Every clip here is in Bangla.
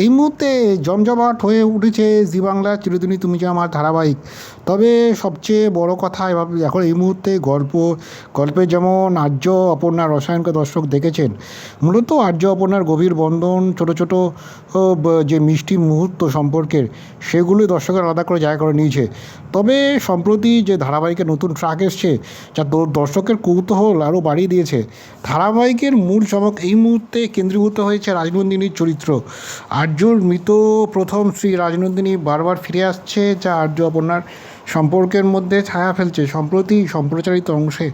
এই মুহূর্তে জমজমাট হয়ে উঠেছে জি বাংলার চিরদিনই তুমি যে আমার ধারাবাহিক। তবে সবচেয়ে বড় কথা এভাবে, এখন এই মুহূর্তে গল্প গল্পে যেমন আর্য অপর্ণা রসায়নকে দর্শক দেখেছেন, মূলত আর্য অপর্ণার গভীর বন্ধন, ছোট ছোট যে মিষ্টি মুহূর্ত সম্পর্কের, সেগুলি দর্শকের আলাদা করে জায়গা করে নিয়েছে। তবে সম্প্রতি যে ধারাবাহিকের নতুন ট্রাক এসছে, যা দর্শকের কৌতূহল আরও বাড়িয়ে দিয়েছে, ধারাবাহিকের মূল চমক এই মুহূর্তে কেন্দ্রীভূত হয়েছে রাজনন্দিনীর চরিত্র। আর্যর মৃত প্রথম শ্রী রাজনন্দিনী বারবার ফিরে আসছে, যা আর্য অপর্ণার সম্পর্কের মধ্যে ছায়া ফেলছে। সম্প্রতি সম্প্রচারিত অংশে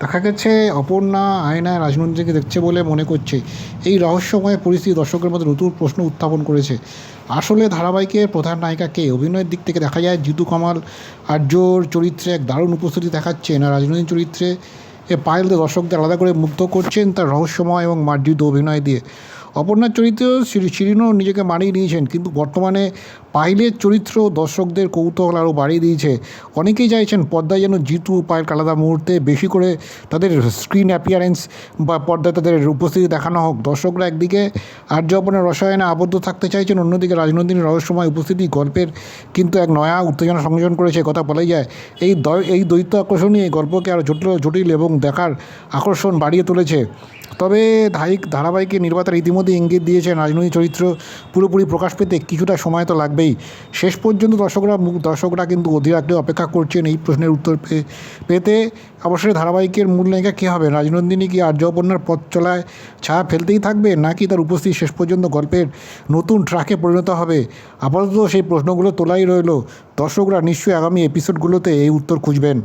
দেখা গেছে, অপর্ণা আয়নায় রাজনন্দিনীকে দেখছে বলে মনে করছে। এই রহস্যময় পরিস্থিতি দর্শকের মধ্যে নতুন প্রশ্ন উত্থাপন করেছে। আসলে ধারাবাহিকের প্রধান নায়িকা কে? অভিনয়ের দিক থেকে দেখা যায়, জিতু কামাল আর্যর চরিত্রে এক দারুণ উপস্থিতি দেখাচ্ছেন আর রাজনন্দিনীর চরিত্রে এ পায়েল দর্শকদের আলাদা করে মুগ্ধ করছেন তার রহস্যময় এবং মার্জিত অভিনয় দিয়ে। অপর্ণার চরিত্রেও শিরিনও নিজেকে মানিয়ে নিয়েছেন কিন্তু বর্তমানে পাইলের চরিত্র দর্শকদের কৌতূহল আরও বাড়িয়ে দিয়েছে। অনেকেই চাইছেন পর্দায় যেন জিতু পায়েল আলাদা মুহূর্তে বেশি করে তাদের স্ক্রিন অ্যাপিয়ারেন্স বা পর্দায় তাদের উপস্থিতি দেখানো হোক। দর্শকরা একদিকে আর্য অপর্ণার রসায়নে আবদ্ধ থাকতে চাইছেন, অন্যদিকে রাজনন্দিনীর রহস্যময় উপস্থিতি গল্পের কিন্তু এক নয়া উত্তেজনা সংযোজন করেছে, কথা বলাই যায়। এই এই দ্বৈত আকর্ষণই এই গল্পকে আরও জটিল জটিল এবং দেখার আকর্ষণ বাড়িয়ে তুলেছে। তবে ধারাবাহিকের নির্মাতারা ইতিমধ্যে ইঙ্গিত দিয়েছেন, রাজনৈতিক চরিত্র পুরোপুরি প্রকাশ পেতে কিছুটা সময় তো লাগবেই। শেষ পর্যন্ত দর্শকরা দর্শকরা কিন্তু অধীর আগ্রহে অপেক্ষা করছেন এই প্রশ্নের উত্তর পেতে। অবশ্যই ধারাবাহিকের মূল নায়িকা কী হবে? রাজনন্দিনী কি আর্য পথ চলায় ছায়া ফেলতেই থাকবে, নাকি তার উপস্থিতি শেষ পর্যন্ত গল্পের নতুন ট্রাকে পরিণত হবে? আপাতত সেই প্রশ্নগুলো তোলাই রইল। দর্শকরা নিশ্চয়ই আগামী এপিসোডগুলোতে এই উত্তর খুঁজবেন।